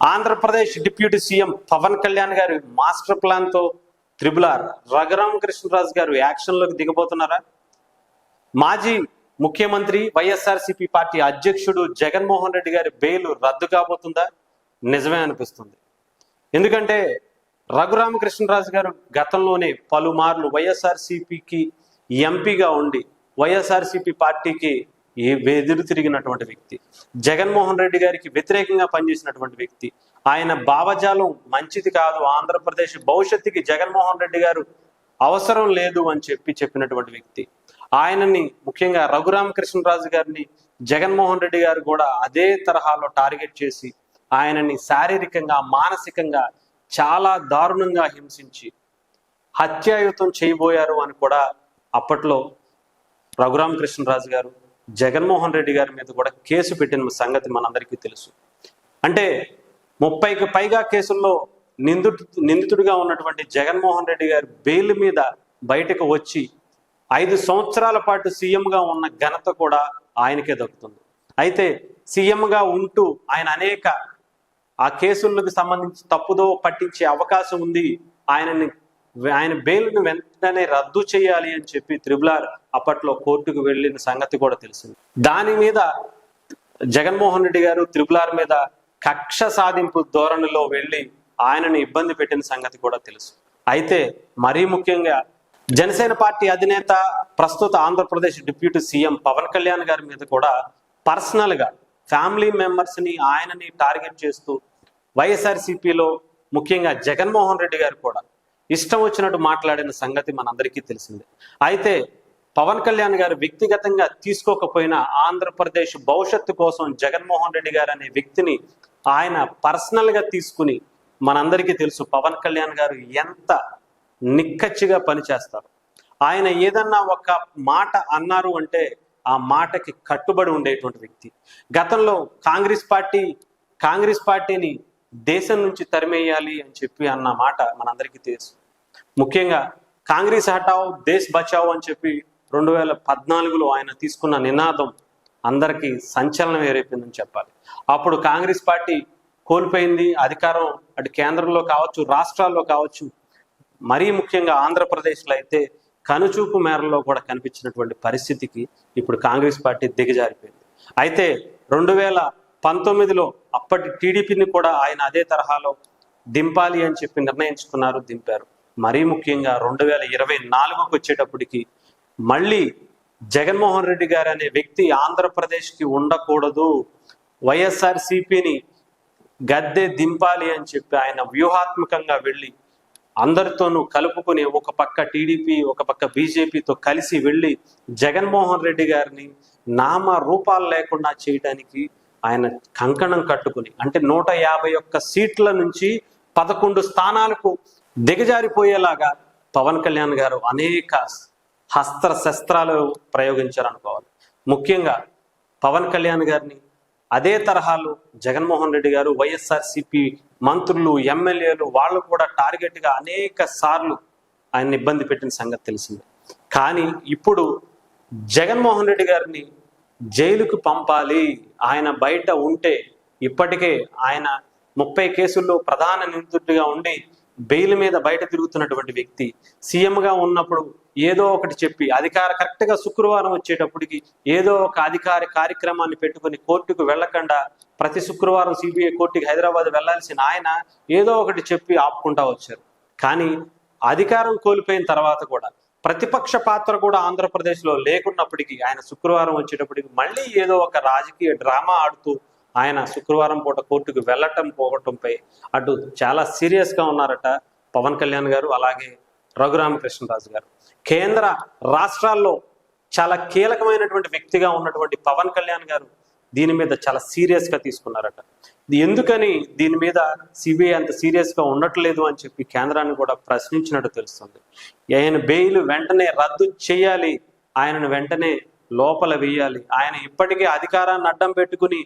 Andhra Pradesh deputy CM Pawan Kalyan గారి master ప్లాన్తో triple R Raghurama Krishnaraju గారు యాక్షన్లోకి దిగబోతున్నారా? మాజీ ముఖ్యమంత్రి వైఎస్ఆర్సీపీ పార్టీ అధ్యక్షుడు జగన్మోహన్ రెడ్డి గారి బెయిల్ రద్దు కాబోతుందా? నిజమే అనిపిస్తుంది. ఎందుకంటే రఘురామకృష్ణరాజు గారు గతంలోనే పలుమార్లు వైఎస్ఆర్సీపీకి ఎంపీగా ఉండి వైఎస్ఆర్సీపీ పార్టీకి ఏ వెదురు తిరిగినటువంటి వ్యక్తి జగన్మోహన్ రెడ్డి గారికి వ్యతిరేకంగా పనిచేసినటువంటి వ్యక్తి ఆయన భావజాలం మంచిది కాదు ఆంధ్రప్రదేశ్ భవిష్యత్తుకి జగన్మోహన్ రెడ్డి గారు అవసరం లేదు అని చెప్పి చెప్పినటువంటి వ్యక్తి. ఆయనని ముఖ్యంగా రఘురామకృష్ణరాజు గారిని జగన్మోహన్ రెడ్డి గారు కూడా అదే తరహాలో టార్గెట్ చేసి ఆయనని శారీరకంగా మానసికంగా చాలా దారుణంగా హింసించి హత్యాయుతం చేయబోయారు అని కూడా అప్పట్లో రఘురామకృష్ణరాజు గారు జగన్మోహన్ రెడ్డి గారి మీద కూడా కేసు పెట్టిన సంగతి మనందరికీ తెలుసు. అంటే ముప్పైకి పైగా కేసుల్లో నిందు నిందితుడిగా ఉన్నటువంటి జగన్మోహన్ రెడ్డి గారి బెయిల్ మీద బయటకు వచ్చి ఐదు సంవత్సరాల పాటు సీఎంగా ఉన్న ఘనత కూడా ఆయనకే దక్కుతుంది. అయితే సీఎంగా ఉంటూ ఆయన అనేక ఆ కేసులకు సంబంధించి తప్పుదో పట్టించే అవకాశం ఉంది. ఆయనని ఆయన బెయిల్ను వెంటనే రద్దు చేయాలి అని చెప్పి త్రిబులార్ అప్పట్లో కోర్టుకు వెళ్ళిన సంగతి కూడా తెలిసింది. దాని మీద జగన్మోహన్ రెడ్డి గారు త్రిబులార్ మీద కక్ష సాధింపు ధోరణిలో వెళ్ళి ఆయనను ఇబ్బంది పెట్టిన సంగతి కూడా తెలుసు. అయితే మరీ ముఖ్యంగా జనసేన పార్టీ అధినేత ప్రస్తుత ఆంధ్రప్రదేశ్ డిప్యూటీ సీఎం పవన్ కళ్యాణ్ గారి మీద కూడా పర్సనల్గా ఫ్యామిలీ మెంబర్స్ని ఆయనని టార్గెట్ చేస్తూ వైఎస్ఆర్సీపీలో ముఖ్యంగా జగన్మోహన్ రెడ్డి గారు కూడా ఇష్టం వచ్చినట్టు మాట్లాడిన సంగతి మనందరికీ తెలిసిందే. అయితే పవన్ కళ్యాణ్ గారు వ్యక్తిగతంగా తీసుకోకపోయినా ఆంధ్రప్రదేశ్ భవిష్యత్తు కోసం జగన్మోహన్ రెడ్డి గారు అనే వ్యక్తిని ఆయన పర్సనల్గా తీసుకుని మనందరికీ తెలుసు పవన్ కళ్యాణ్ గారు ఎంత నిక్కచ్చిగా పనిచేస్తారు ఆయన ఏదన్నా ఒక మాట అన్నారు అంటే ఆ మాటకి కట్టుబడి ఉండేటువంటి వ్యక్తి. గతంలో కాంగ్రెస్ పార్టీ కాంగ్రెస్ పార్టీని దేశం నుంచి తరిమేయాలి అని చెప్పి అన్న మాట మనందరికీ తెలుసు. ముఖ్యంగా కాంగ్రెస్ హటావ్ దేశ్ బచావ్ అని చెప్పి రెండు వేల పద్నాలుగులో ఆయన తీసుకున్న నినాదం అందరికీ సంచలనం ఏరేపిందని చెప్పాలి. అప్పుడు కాంగ్రెస్ పార్టీ కోల్పోయింది అధికారం అటు కేంద్రంలో కావచ్చు రాష్ట్రాల్లో కావచ్చు. మరీ ముఖ్యంగా ఆంధ్రప్రదేశ్లో అయితే కనుచూపు మేరలో కూడా కనిపించినటువంటి పరిస్థితికి ఇప్పుడు కాంగ్రెస్ పార్టీ దిగజారిపోయింది. అయితే రెండు వేల పంతొమ్మిదిలో అప్పటి టీడీపీని కూడా ఆయన అదే తరహాలో దింపాలి అని చెప్పి నిర్ణయించుకున్నారు దింపారు. మరీ ముఖ్యంగా రెండు వేల ఇరవై నాలుగుకి వచ్చేటప్పటికి మళ్ళీ జగన్మోహన్ రెడ్డి గారు అనే వ్యక్తి ఆంధ్రప్రదేశ్కి ఉండకూడదు. వైఎస్ఆర్ సిపిని గద్దె దింపాలి అని చెప్పి ఆయన వ్యూహాత్మకంగా వెళ్ళి అందరితోనూ కలుపుకుని ఒక పక్క టీడీపీ ఒక పక్క బీజేపీతో కలిసి వెళ్ళి జగన్మోహన్ రెడ్డి గారిని నామ రూపాలు లేకుండా చేయడానికి ఆయన కంకణం కట్టుకుని అంటే నూట యాభై ఒక్క సీట్ల నుంచి పదకొండు స్థానాలకు దిగజారిపోయేలాగా పవన్ కళ్యాణ్ గారు అనేక హస్త్ర శస్త్రాలు ప్రయోగించారు అనుకోవాలి ముఖ్యంగా పవన్ కళ్యాణ్ గారిని అదే తరహాలో జగన్మోహన్ రెడ్డి గారు వైఎస్ఆర్సిపి మంత్రులు ఎమ్మెల్యేలు వాళ్ళు కూడా టార్గెట్గా అనేక సార్లు ఆయన ఇబ్బంది పెట్టిన సంగతి తెలిసిందే. కానీ ఇప్పుడు జగన్మోహన్ రెడ్డి గారిని జైలుకు పంపాలి. ఆయన బయట ఉంటే ఇప్పటికే ఆయన ముప్పై కేసుల్లో ప్రధాన నిందితుడిగా ఉండి బెయిల్ మీద బయట తిరుగుతున్నటువంటి వ్యక్తి సీఎంగా ఉన్నప్పుడు ఏదో ఒకటి చెప్పి అధికార కరెక్ట్గా శుక్రవారం వచ్చేటప్పటికి ఏదో ఒక అధికార కార్యక్రమాన్ని పెట్టుకుని కోర్టుకు వెళ్ళకుండా ప్రతి శుక్రవారం సిబిఐ కోర్టుకి హైదరాబాద్ వెళ్ళాల్సిన ఆయన ఏదో ఒకటి చెప్పి ఆపుకుంటా వచ్చారు. కానీ అధికారం కోల్పోయిన తర్వాత కూడా ప్రతిపక్ష పాత్ర కూడా ఆంధ్రప్రదేశ్లో లేకున్నప్పటికీ ఆయన శుక్రవారం వచ్చేటప్పటికి మళ్ళీ ఏదో ఒక రాజకీయ డ్రామా ఆడుతూ ఆయన శుక్రవారం పూట కోర్టుకు వెళ్ళటం పోవటంపై అటు చాలా సీరియస్గా ఉన్నారట పవన్ కళ్యాణ్ గారు అలాగే రఘురామకృష్ణరాజు గారు. కేంద్ర రాష్ట్రాల్లో చాలా కీలకమైనటువంటి వ్యక్తిగా ఉన్నటువంటి పవన్ కళ్యాణ్ గారు దీని మీద చాలా సీరియస్గా తీసుకున్నారట. ఇది ఎందుకని దీని మీద సిబిఐ అంత సీరియస్గా ఉండట్లేదు అని చెప్పి కేంద్రాన్ని కూడా ప్రశ్నించినట్టు తెలుస్తుంది. ఆయన బెయిల్ వెంటనే రద్దు చేయాలి ఆయనను వెంటనే లోపల వేయాలి ఆయన ఇప్పటికే అధికారాన్ని అడ్డం పెట్టుకుని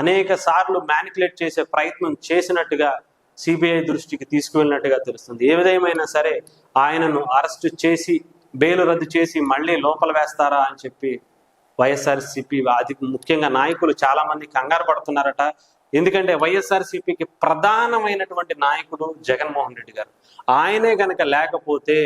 అనేక సార్లు మ్యానికులేట్ చేసే ప్రయత్నం చేసినట్టుగా సిబిఐ దృష్టికి తీసుకువెళ్ళినట్టుగా తెలుస్తుంది. ఏ విధమైనా సరే ఆయనను అరెస్ట్ చేసి బెయిల్ రద్దు చేసి మళ్ళీ లోపల వేస్తారా అని చెప్పి వైఎస్ఆర్సిపి అది ముఖ్యంగా నాయకులు చాలామంది కంగారు పడుతున్నారట. ఎందుకంటే వైఎస్ఆర్సీపీకి ప్రధానమైనటువంటి నాయకుడు జగన్మోహన్ రెడ్డి గారు. ఆయనే గనక లేకపోతే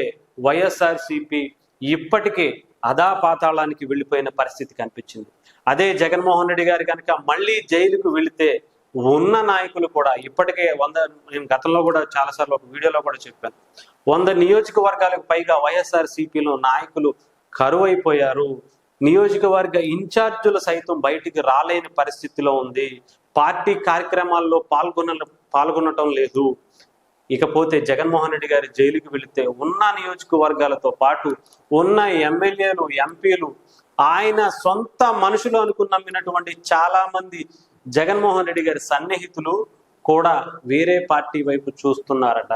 వైఎస్ఆర్సీపీ ఇప్పటికే అధాపాతాళానికి వెళ్ళిపోయిన పరిస్థితి కనిపించింది. అదే జగన్మోహన్ రెడ్డి గారు కనుక మళ్ళీ జైలుకు వెళితే ఉన్న నాయకులు కూడా ఇప్పటికే వంద నేను గతంలో కూడా చాలాసార్లు ఒక వీడియోలో కూడా చెప్పాను వంద నియోజకవర్గాలకు పైగా వైఎస్ఆర్ సిపిలో నాయకులు కరువైపోయారు. నియోజకవర్గ ఇన్ఛార్జీలు సైతం బయటికి రాలేని పరిస్థితిలో ఉంది. పార్టీ కార్యక్రమాల్లో పాల్గొన పాల్గొనటం లేదు. ఇకపోతే జగన్మోహన్ రెడ్డి గారి జైలుకి వెళితే ఉన్న నియోజకవర్గాలతో పాటు ఉన్న ఎమ్మెల్యేలు ఎంపీలు ఆయన సొంత మనుషులు అనుకుని నమ్మినటువంటి చాలా మంది జగన్మోహన్ రెడ్డి గారి సన్నిహితులు కూడా వేరే పార్టీ వైపు చూస్తున్నారట.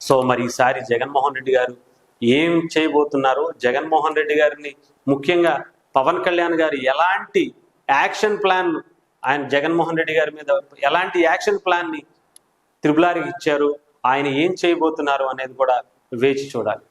సో మరి ఈసారి జగన్మోహన్ రెడ్డి గారు ఏం చేయబోతున్నారు? జగన్మోహన్ రెడ్డి గారిని ముఖ్యంగా పవన్ కళ్యాణ్ గారు ఎలాంటి యాక్షన్ ప్లాన్ ఆయన జగన్మోహన్ రెడ్డి గారి మీద ఎలాంటి యాక్షన్ ప్లాన్ని త్రిబులారికి ఇచ్చారు. ఆయన ఏం చేయబోతున్నారు అనేది కూడా వేచి చూడాలి.